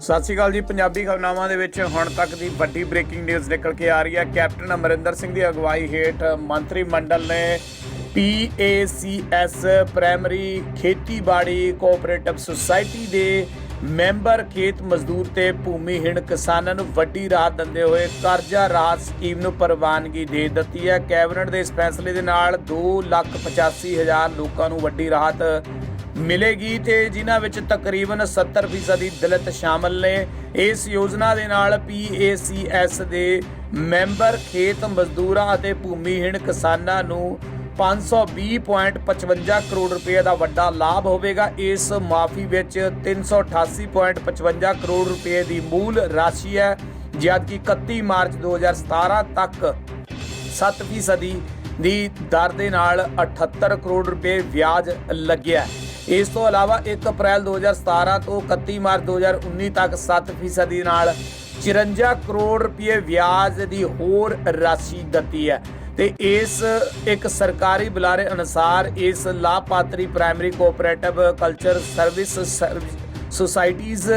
ਸਤਿ ਸ਼੍ਰੀ ਅਕਾਲ ਜੀ, ਪੰਜਾਬੀ ਖਬਰਨਾਮਾ ਦੇ ਵਿੱਚ ਹੁਣ ਤੱਕ ਦੀ ਵੱਡੀ ਬ੍ਰੇਕਿੰਗ ਨਿਊਜ਼ ਨਿਕਲ ਕੇ ਆ ਰਹੀ ਹੈ। ਕੈਪਟਨ ਅਮਰਿੰਦਰ ਸਿੰਘ ਦੀ ਅਗਵਾਈ ਹੇਠ ਮੰਤਰੀ ਮੰਡਲ ਨੇ PACS ਪ੍ਰਾਇਮਰੀ ਖੇਤੀਬਾੜੀ ਕੋਆਪਰੇਟਿਵ ਸੁਸਾਇਟੀ ਦੇ ਮੈਂਬਰ ਖੇਤ ਮਜ਼ਦੂਰ ਤੇ ਭੂਮੀਹੀਣ ਕਿਸਾਨਾਂ ਨੂੰ ਵੱਡੀ ਰਾਹਤ ਦਿੰਦੇ ਹੋਏ ਕਰਜ਼ਾ ਰਾਹਤ ਸਕੀਮ ਨੂੰ ਪ੍ਰਵਾਨਗੀ ਦੇ ਦਿੱਤੀ ਹੈ। ਕੈਬਨਿਟ ਦੇ ਇਸ ਫੈਸਲੇ ਦੇ ਨਾਲ 285000 ਲੋਕਾਂ ਨੂੰ ਵੱਡੀ ਰਾਹਤ ਮਿਲੇਗੀ ਤੇ ਜਿਨ੍ਹਾਂ ਵਿੱਚ ਤਕਰੀਬਨ 70% ਦਲਿਤ ਸ਼ਾਮਲ ਨੇ ਇਸ ਯੋਜਨਾ ਦੇ ਨਾਲ PACS ਦੇ ਮੈਂਬਰ, ਖੇਤ ਮਜ਼ਦੂਰਾਂ ਅਤੇ ਭੂਮੀਹੀਣ ਕਿਸਾਨਾਂ ਨੂੰ 520.55 ਕਰੋੜ ਰੁਪਏ ਦਾ ਵੱਡਾ ਲਾਭ ਹੋਵੇਗਾ ਇਸ ਮਾਫੀ ਵਿੱਚ 388.55 ਕਰੋੜ ਰੁਪਏ ਦੀ ਮੂਲ ਰਾਸ਼ੀ ਹੈ, ਜਦਕਿ 31 ਮਾਰਚ 2017 ਤੱਕ 7% ਦੀ ਦਰ ਦੇ ਨਾਲ 78 ਕਰੋੜ ਰੁਪਏ ਵਿਆਜ ਲੱਗਿਆ ਹੈ। ਇਸ ਤੋਂ ਇਲਾਵਾ 1 ਅਪ੍ਰੈਲ 2017 ਤੋਂ 31 ਮਾਰਚ 2019 ਤੱਕ 7% ਦੀ ਨਾਲ 54 ਕਰੋੜ ਰੁਪਏ ਵਿਆਜ ਦੀ ਹੋਰ ਰਾਸ਼ੀ ਦਿੱਤੀ ਹੈ। ਤੇ ਇਸ ਇੱਕ ਸਰਕਾਰੀ ਬੁਲਾਰੇ ਅਨੁਸਾਰ ਇਸ ਲਾਭਪਾਤਰੀ primary cooperative culture service societies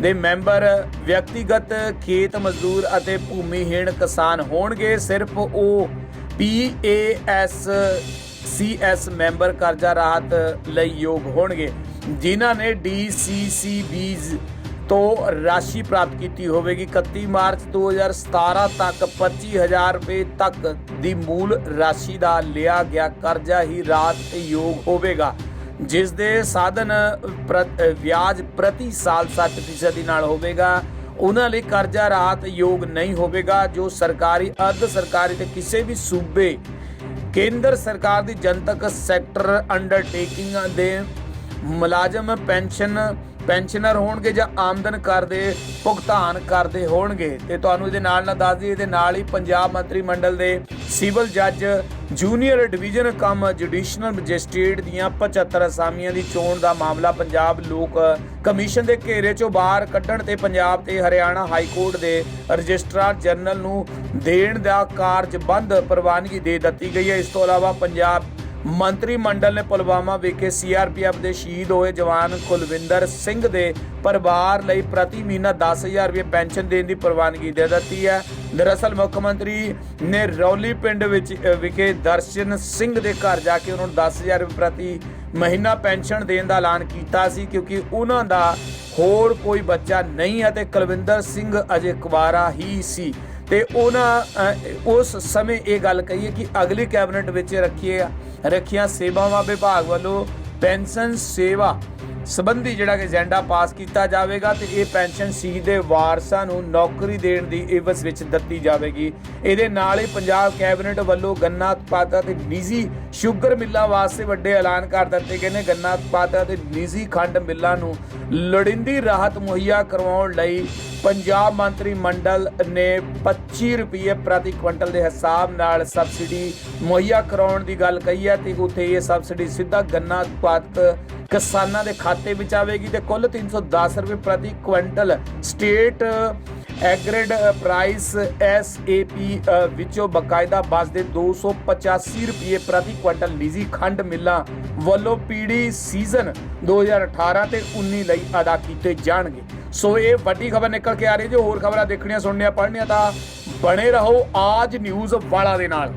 ਦੇ ਮੈਂਬਰ, ਵਿਅਕਤੀਗਤ ਖੇਤ ਮਜ਼ਦੂਰ ਅਤੇ ਭੂਮੀਹੀਣ ਕਿਸਾਨ ਹੋਣਗੇ। ਸਿਰਫ ਉਹ PAS CS ਮੈਂਬਰ ਕਰਜ਼ਾ ਰਾਹਤ ਲਈ ਯੋਗ ਹੋਣਗੇ। ਜਿਨ੍ਹਾਂ ਨੇ DCCBs ਤੋਂ ਰਾਸ਼ੀ ਪ੍ਰਾਪਤ ਕੀਤੀ ਹੋਵੇਗੀ। 31 ਮਾਰਚ 2017 ਤੱਕ 25000 ਰੁਪਏ ਤੱਕ ਦੀ ਮੂਲ ਰਾਸ਼ੀ ਦਾ ਲਿਆ ਗਿਆ ਕਰਜ਼ਾ ਹੀ ਰਾਹਤ ਯੋਗ ਹੋਵੇਗਾ। ਜਿਸ ਦੇ ਸਾਧਨ ਪ੍ਰ- ਵਿਆਜ ਪ੍ਰਤੀ ਸਾਲ 7% ਦੀ ਨਾਲ ਹੋਵੇਗਾ। ਉਹਨਾਂ ਲਈ ਕਰਜ਼ਾ ਰਾਹਤ ਯੋਗ ਨਹੀਂ ਹੋਵੇਗਾ। ਜੋ ਸਰਕਾਰੀ, ਅਰਧ ਸਰਕਾਰੀ ਤੇ ਕਿਸੇ ਵੀ ਸੂਬੇ ਕੇਂਦਰ ਸਰਕਾਰ ਦੀ ਜਨਤਕ ਸੈਕਟਰ ਅੰਡਰਟੇਕਿੰਗ ਦੇ ਮੁਲਾਜ਼ਮ ਪੈਨਸ਼ਨ ਪੈਨਸ਼ਨਰ ਹੋਣਗੇ ਜਾਂ ਆਮਦਨ ਕਰ ਦੇ ਭੁਗਤਾਨ ਕਰਦੇ ਹੋਣਗੇ। ਤੇ ਤੁਹਾਨੂੰ ਇਹਦੇ ਨਾਲ ਨਾਲ ਦੱਸ ਦਈਏ, ਇਹਦੇ ਨਾਲ ਹੀ ਪੰਜਾਬ ਮੰਤਰੀ ਮੰਡਲ ਦੇ ਸਿਵਲ ਜੱਜ, junior division cum, judicial magistrate ਦੀਆਂ 75 ਅਸਾਮੀਆਂ ਦੀ ਚੋਣ ਦਾ ਮਾਮਲਾ ਪੰਜਾਬ ਲੋਕ ਕਮਿਸ਼ਨ ਦੇ ਘੇਰੇ ਚੋਂ ਬਾਹਰ ਕੱਢਣ ਤੇ ਪੰਜਾਬ ਤੇ ਹਰਿਆਣਾ ਹਾਈ ਕੋਰਟ ਦੇ ਰਜਿਸਟਰਾਰ ਜਨਰਲ ਨੂੰ ਦੇਣ ਦਾ ਕਾਰਜ ਬੰਦ ਪ੍ਰਵਾਨਗੀ ਦੇ ਦਿੱਤੀ ਗਈ ਹੈ। ਇਸ ਤੋਂ ਇਲਾਵਾ ਪੰਜਾਬ ਮੰਤਰੀ ਮੰਡਲ ਨੇ ਪੁਲਵਾਮਾ ਵਿਖੇ ਸੀਆਰਪੀਐਫ ਦੇ ਸ਼ਹੀਦ ਹੋਏ ਜਵਾਨ ਕੁਲਵਿੰਦਰ ਸਿੰਘ ਦੇ ਪਰਿਵਾਰ ਲਈ ਪ੍ਰਤੀ ਮਹੀਨਾ 10000 ਰੁਪਏ ਪੈਨਸ਼ਨ ਦੇਣ ਦੀ ਪ੍ਰਵਾਨਗੀ ਦੇ ਦਿੱਤੀ ਹੈ। ਦਰਅਸਲ ਮੁੱਖ ਮੰਤਰੀ ਨੇ ਰੌਲੀ ਪਿੰਡ ਵਿੱਚ ਵਿਖੇ ਦਰਸ਼ਨ ਸਿੰਘ ਦੇ ਘਰ ਜਾ ਕੇ ਉਹਨਾਂ ਨੂੰ 10000 ਰੁਪਏ ਪ੍ਰਤੀ ਮਹੀਨਾ ਪੈਨਸ਼ਨ ਦੇਣ ਦਾ ਐਲਾਨ ਕੀਤਾ ਸੀ ਕਿਉਂਕਿ ਉਹਨਾਂ ਦਾ ਹੋਰ ਕੋਈ ਬੱਚਾ ਨਹੀਂ ਅਤੇ ਕੁਲਵਿੰਦਰ ਸਿੰਘ ਅਜੇ ਕੁਵਾਰਾ ਹੀ ਸੀ। ਤੇ ਉਹਨਾਂ ਉਸ ਸਮੇਂ ਇਹ ਗੱਲ ਕਹੀਏ ਕਿ ਅਗਲੀ ਕੈਬਨਿਟ ਵਿੱਚ ਰੱਖੀਏ ਰੱਖੀਆਂ ਸੇਵਾਵਾਂ ਵਿਭਾਗ ਵੱਲੋਂ ਪੈਨਸ਼ਨ ਸੇਵਾ ਸਬੰਧੀ ਜਿਹੜਾ ਕਿ ਏਜੰਡਾ ਪਾਸ ਕੀਤਾ ਜਾਵੇਗਾ ਤੇ ਇਹ ਪੈਨਸ਼ਨ ਸ਼ਹੀਦ ਦੇ ਵਾਰਸਾਂ ਨੂੰ ਨੌਕਰੀ ਦੇਣ ਦੀ ਇਵਸ ਵਿੱਚ ਦਿੱਤੀ ਜਾਵੇਗੀ। ਇਹਦੇ ਨਾਲ ਹੀ ਪੰਜਾਬ ਕੈਬਨਿਟ ਵੱਲੋਂ ਗੰਨਾ ਉਤਪਾਦਕਾਂ ਤੇ ਨਿੱਜੀ ਸ਼ੂਗਰ ਮਿੱਲਾਂ ਵਾਸਤੇ ਵੱਡੇ ਐਲਾਨ ਕਰ ਦਿੱਤੇ ਗਏ ਨੇ। ਗੰਨਾ ਉਤਪਾਦਕਾਂ ਤੇ ਨਿੱਜੀ ਖੰਡ ਮਿੱਲਾਂ ਨੂੰ ਲੋੜੀਂਦੀ ਰਾਹਤ ਮੁਹੱਈਆ ਕਰਵਾਉਣ ਲਈ ਪੰਜਾਬ ਮੰਤਰੀ ਮੰਡਲ ਨੇ 25 ਰੁਪਏ ਪ੍ਰਤੀ ਕੁਇੰਟਲ ਦੇ ਹਿਸਾਬ ਨਾਲ ਸਬਸਿਡੀ ਮੁਹੱਈਆ ਕਰਾਉਣ ਦੀ ਗੱਲ ਕਹੀ ਹੈ ਤੇ ਉੱਥੇ ਇਹ ਸਬਸਿਡੀ ਸਿੱਧਾ ਗੰਨਾ ਉਤਪਾਦਕ ਕਿਸਾਨਾਂ ਦੇ ਖਾਤੇ ਵਿੱਚ ਆਵੇਗੀ ਤੇ ਕੁੱਲ 310 ਰੁਪਏ ਪ੍ਰਤੀ quintal state agreed price SAP ਅ, ਵਿੱਚੋਂ ਬਕਾਇਦਾ ਬਸ ਦੇ 285 ਰੁਪਏ ਪ੍ਰਤੀ ਕੁਇੰਟਲ ਨਿੱਜੀ ਖੰਡ ਮਿੱਲਾਂ ਵੱਲੋਂ ਪੀੜੀ ਸੀਜ਼ਨ 2018 ਤੇ 19 ਲਈ ਅਦਾ ਕੀਤੇ ਜਾਣਗੇ। ਸੋ ਇਹ ਵੱਡੀ ਖਬਰ ਨਿਕਲ ਕੇ ਆ ਰਹੀ ਹੈ ਜੋ। ਹੋਰ ਖਬਰਾਂ ਦੇਖਣੀਆਂ ਸੁਣਨੀਆਂ ਪੜ੍ਹਨੀਆਂ ਤਾਂ ਬਣੇ ਰਹੋ ਆਜ ਨਿਊਜ਼ ਵਾਲਾ ਦੇ ਨਾਲ।